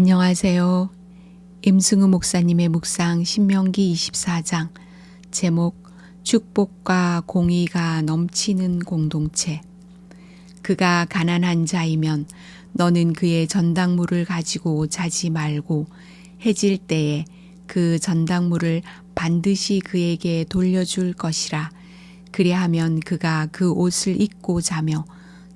안녕하세요. 임승우 목사님의 묵상 신명기 24장 제목 축복과 공의가 넘치는 공동체 그가 가난한 자이면 너는 그의 전당물을 가지고 자지 말고 해질 때에 그 전당물을 반드시 그에게 돌려줄 것이라 그리하면 그가 그 옷을 입고 자며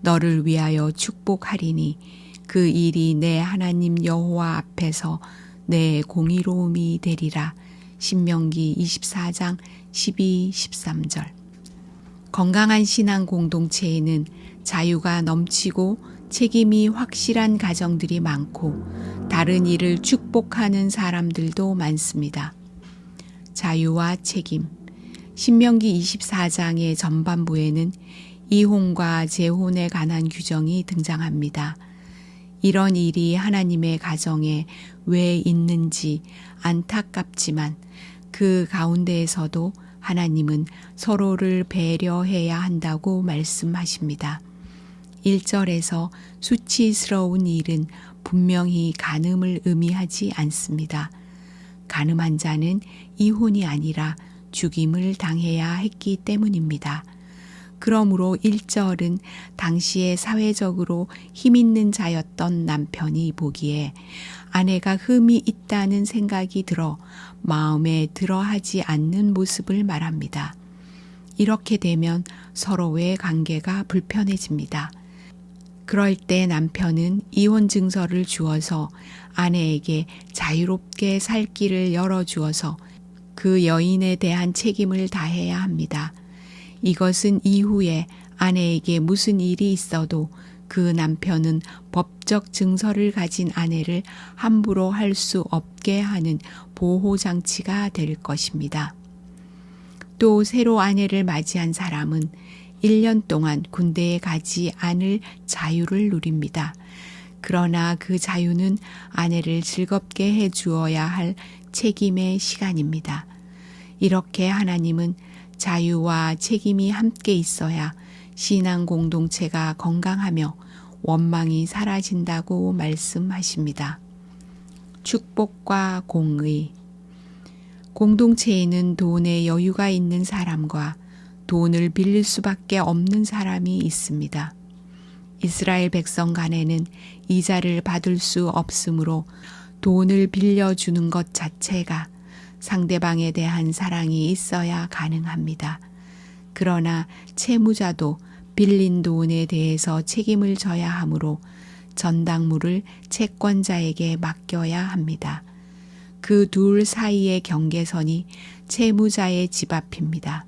너를 위하여 축복하리니 그 일이 내 하나님 여호와 앞에서 내 공의로움이 되리라. 신명기 24장 12, 13절. 건강한 신앙 공동체에는 자유가 넘치고 책임이 확실한 가정들이 많고 다른 일을 축복하는 사람들도 많습니다. 자유와 책임. 신명기 24장의 전반부에는 이혼과 재혼에 관한 규정이 등장합니다. 이런 일이 하나님의 가정에 왜 있는지 안타깝지만 그 가운데에서도 하나님은 서로를 배려해야 한다고 말씀하십니다. 1절에서 수치스러운 일은 분명히 간음을 의미하지 않습니다. 간음한 자는 이혼이 아니라 죽임을 당해야 했기 때문입니다. 그러므로 1절은 당시에 사회적으로 힘 있는 자였던 남편이 보기에 아내가 흠이 있다는 생각이 들어 마음에 들어 하지 않는 모습을 말합니다. 이렇게 되면 서로의 관계가 불편해집니다. 그럴 때 남편은 이혼 증서를 주어서 아내에게 자유롭게 살 길을 열어주어서 그 여인에 대한 책임을 다해야 합니다. 이것은 이후에 아내에게 무슨 일이 있어도 그 남편은 법적 증서를 가진 아내를 함부로 할 수 없게 하는 보호장치가 될 것입니다. 또 새로 아내를 맞이한 사람은 1년 동안 군대에 가지 않을 자유를 누립니다. 그러나 그 자유는 아내를 즐겁게 해 주어야 할 책임의 시간입니다. 이렇게 하나님은 자유와 책임이 함께 있어야 신앙 공동체가 건강하며 원망이 사라진다고 말씀하십니다. 축복과 공의. 공동체에는 돈에 여유가 있는 사람과 돈을 빌릴 수밖에 없는 사람이 있습니다. 이스라엘 백성 간에는 이자를 받을 수 없으므로 돈을 빌려주는 것 자체가 상대방에 대한 사랑이 있어야 가능합니다. 그러나 채무자도 빌린 돈에 대해서 책임을 져야 하므로 전당물을 채권자에게 맡겨야 합니다. 그 둘 사이의 경계선이 채무자의 집 앞입니다.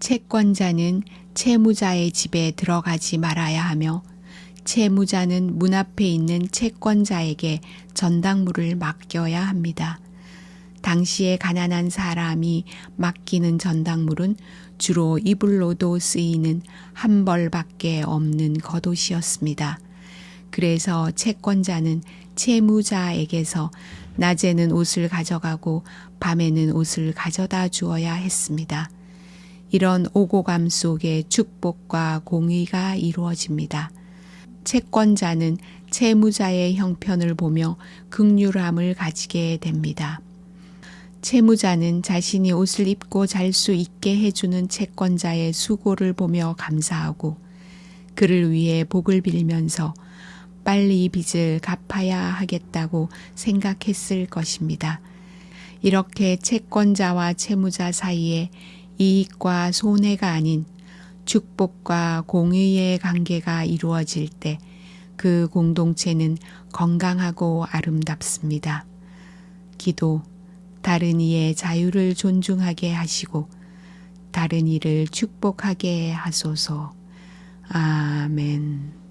채권자는 채무자의 집에 들어가지 말아야 하며 채무자는 문 앞에 있는 채권자에게 전당물을 맡겨야 합니다. 당시에 가난한 사람이 맡기는 전당물은 주로 이불로도 쓰이는 한 벌밖에 없는 겉옷이었습니다. 그래서 채권자는 채무자에게서 낮에는 옷을 가져가고 밤에는 옷을 가져다 주어야 했습니다. 이런 오고감 속에 축복과 공의가 이루어집니다. 채권자는 채무자의 형편을 보며 극률함을 가지게 됩니다. 채무자는 자신이 옷을 입고 잘 수 있게 해주는 채권자의 수고를 보며 감사하고 그를 위해 복을 빌면서 빨리 빚을 갚아야 하겠다고 생각했을 것입니다. 이렇게 채권자와 채무자 사이에 이익과 손해가 아닌 축복과 공의의 관계가 이루어질 때 그 공동체는 건강하고 아름답습니다. 기도 다른 이의 자유를 존중하게 하시고 다른 이를 축복하게 하소서. 아멘.